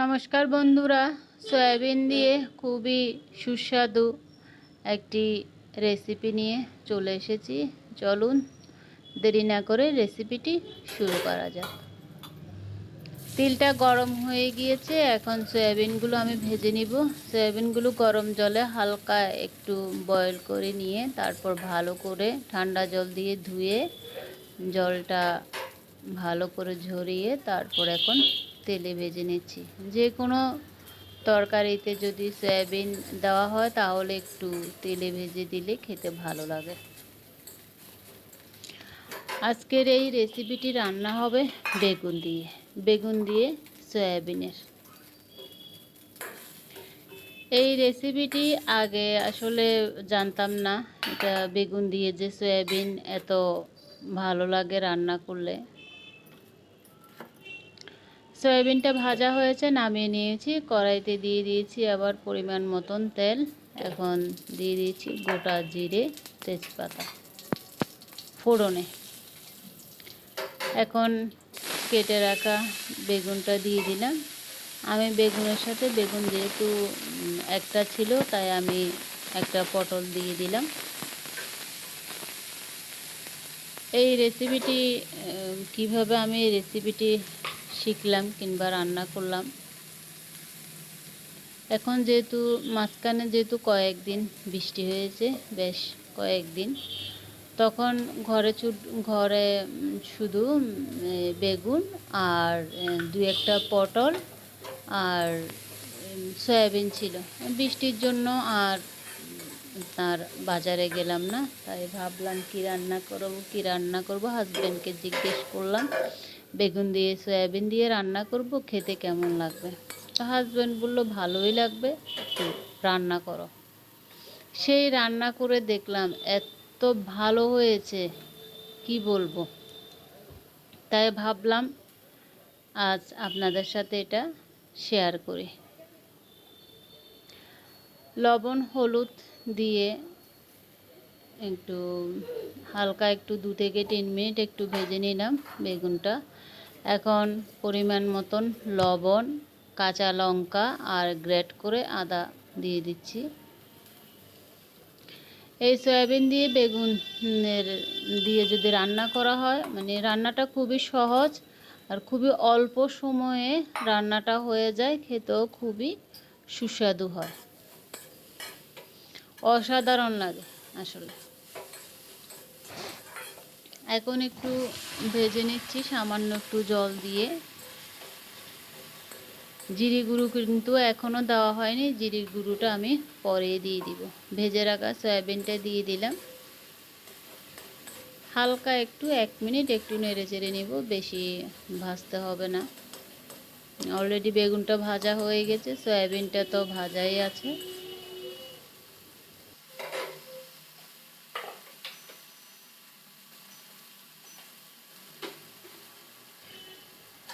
নমস্কার বন্ধুরা, সয়াবিন দিয়ে খুবই সুস্বাদু একটি রেসিপি নিয়ে চলে এসেছি। চলুন দেরি না করে রেসিপিটি শুরু করা যাক। তিলটা গরম হয়ে গিয়েছে, এখন সয়াবিনগুলো আমি ভেজে নিব। সয়াবিনগুলো গরম জলে হালকা একটু বয়েল করে নিয়ে তারপর ভালো করে ঠান্ডা জল দিয়ে ধুয়ে জলটা ভালো করে ঝরিয়ে তারপর এখন তেলে ভেজে নিচ্ছি। যে কোনো তরকারিতে যদি সয়াবিন দেওয়া হয়, তাহলে একটু তেলে ভেজে দিলে খেতে ভালো লাগে। আজকের এই রেসিপিটি রান্না হবে বেগুন দিয়ে। বেগুন দিয়ে সয়াবিনের। এই রেসিপিটি আগে আসলে জানতাম না, এটা বেগুন দিয়ে যে সয়াবিন এত ভালো লাগে রান্না করলে। সয়াবিনটা ভাজা হয়েছে, নামিয়ে নিয়েছি। কড়াইতে দিয়ে দিয়েছি আবার পরিমাণ মতন তেল। এখন দিয়ে দিয়েছি গোটা জিরে তেজপাতা ফোড়নে। এখন কেটে রাখা বেগুনটা দিয়ে দিলাম। আমি বেগুনের সাথে, বেগুন যেহেতু একটা ছিল, তাই আমি একটা পটল দিয়ে দিলাম। এই রেসিপিটি কীভাবে আমি রেসিপিটি শিখলাম কিংবা রান্না করলাম। এখন যেহেতু মাঝখানে যেহেতু কয়েকদিন বৃষ্টি হয়েছে, বেশ কয়েকদিন, তখন ঘরে ঘরে শুধু বেগুন আর দু একটা পটল আর সয়াবিন ছিল। বৃষ্টির জন্য আর তার বাজারে গেলাম না, তাই ভাবলাম কি রান্না করব, কি রান্না করব? হাজব্যান্ডকে জিজ্ঞেস করলাম বেগুন দিয়ে সয়াবিন দিয়ে রান্না করব, খেতে কেমন লাগবে? তো হাজব্যান্ড বলল, ভালোই লাগবে রান্না করো। সেই রান্না করে দেখলাম, এত ভালো হয়েছে, কি বলব? তাই ভাবলাম, আজ আপনাদের সাথে এটা শেয়ার করি। লবণ, হলুদ দিয়ে একটু হালকা একটু দু থেকে তিন মিনিট একটু ভেজে নিলাম বেগুনটা। এখন পরিমাণ মতন লবণ, কাঁচা লঙ্কা আর গ্রেট করে আদা দিয়ে দিচ্ছি। এই সয়াবিন দিয়ে বেগুনের দিয়ে যদি রান্না করা হয় মানে রান্নাটা খুবই সহজ আর খুবই অল্প সময়ে রান্নাটা হয়ে যায়, খেতেও খুবই সুস্বাদু হয়। অসাধারণ লাগে আসলে। এখন একটু ভেজে নিচ্ছি, সামান্য একটু জল দিয়ে। জিরি গুঁড়ো কিন্তু এখনও দেওয়া হয়নি জিরির গুঁড়োটা আমি পরে দিয়ে দিব। ভেজে রাখা সয়াবিনটা দিয়ে দিলাম। হালকা একটু, এক মিনিট একটু নেড়ে চেড়ে নেব, বেশি ভাজতে হবে না। অলরেডি বেগুনটা ভাজা হয়ে গেছে, সয়াবিনটা তো ভাজাই আছে।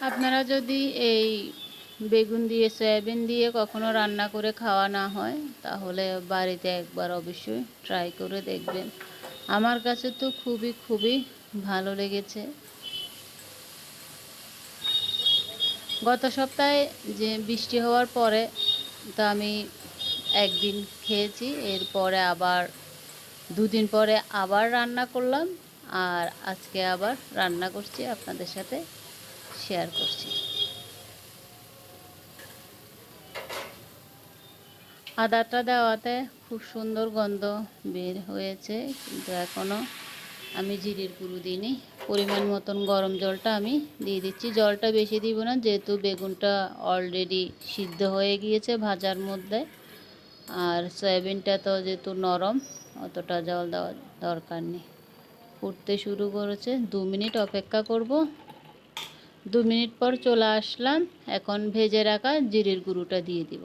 আপনারা যদি এই বেগুন দিয়ে, সয়াবিন দিয়ে কখনো রান্না করে খাওয়া না হয়, তাহলে বাড়িতে একবার অবশ্যই ট্রাই করে দেখবেন। আমার কাছে তো খুবই খুবই ভালো লেগেছে। গত সপ্তাহে যে বৃষ্টি হওয়ার পরে তো আমি একদিন খেয়েছি, এরপরে আবার, দুদিন পরে আবার রান্না করলাম, আর আজকে আবার রান্না করছি আপনাদের সাথে। শেয়ার করছি। আদাটা দেওয়াতে খুব সুন্দর গন্ধ বের হয়েছে, কিন্তু এখনও আমি জিরির গুঁড়ো দিইনি। পরিমাণ মতন গরম জলটা আমি দিয়ে দিচ্ছি। জলটা বেশি দিব না, যেহেতু বেগুনটা অলরেডি সিদ্ধ হয়ে গিয়েছে ভাজার মধ্যে, আর সয়াবিনটা তো যেহেতু নরম, অতটা জল দেওয়ার দরকার নেই। ফুটতে শুরু করেছে, দু মিনিট অপেক্ষা করব। দু মিনিট পর চলে আসলাম। এখন ভেজে রাখা জিরের গুঁড়োটা দিয়ে দিব।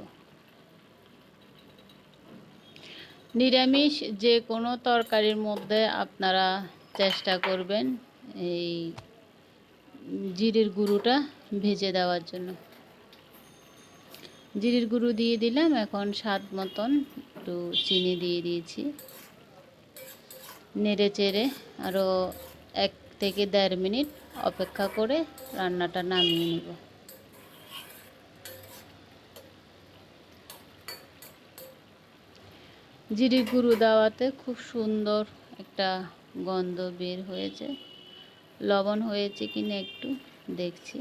নিরামিষ যে কোনো তরকারির মধ্যে আপনারা চেষ্টা করবেন এই জিরের গুঁড়োটা ভেজে দেওয়ার জন্য। জিরের গুঁড়ো দিয়ে দিলাম, এখন স্বাদ মতন একটু চিনি দিয়ে দিয়েছি। নেড়ে চেড়ে আরও এক থেকে দেড় মিনিট অপেক্ষা করে রান্নাটা নামিয়ে নেব। জিরি গুঁড়ো দেওয়াতে খুব সুন্দর একটা গন্ধ বের হয়েছে। লবণ হয়েছে কিনা একটু দেখছি।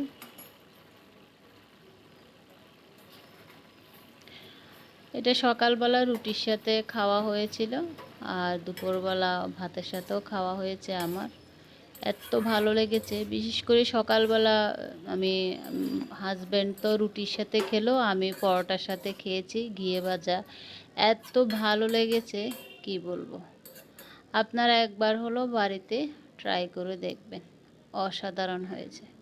এটা সকালবেলা রুটির সাথে খাওয়া হয়েছিল আর দুপুরবেলা ভাতের সাথেও খাওয়া হয়েছে আমার। এত ভালো লেগেছে। বিশেষ করে সকালবেলা আমি হাজব্যান্ড তো রুটির সাথে খেলো, আমি পরোটার সাথে খেয়েছি, ঘিয়ে ভাজা। এত ভালো লেগেছে, কি বলব। আপনারা একবার হলো বাড়িতে ট্রাই করে দেখবেন। অসাধারণ হয়েছে।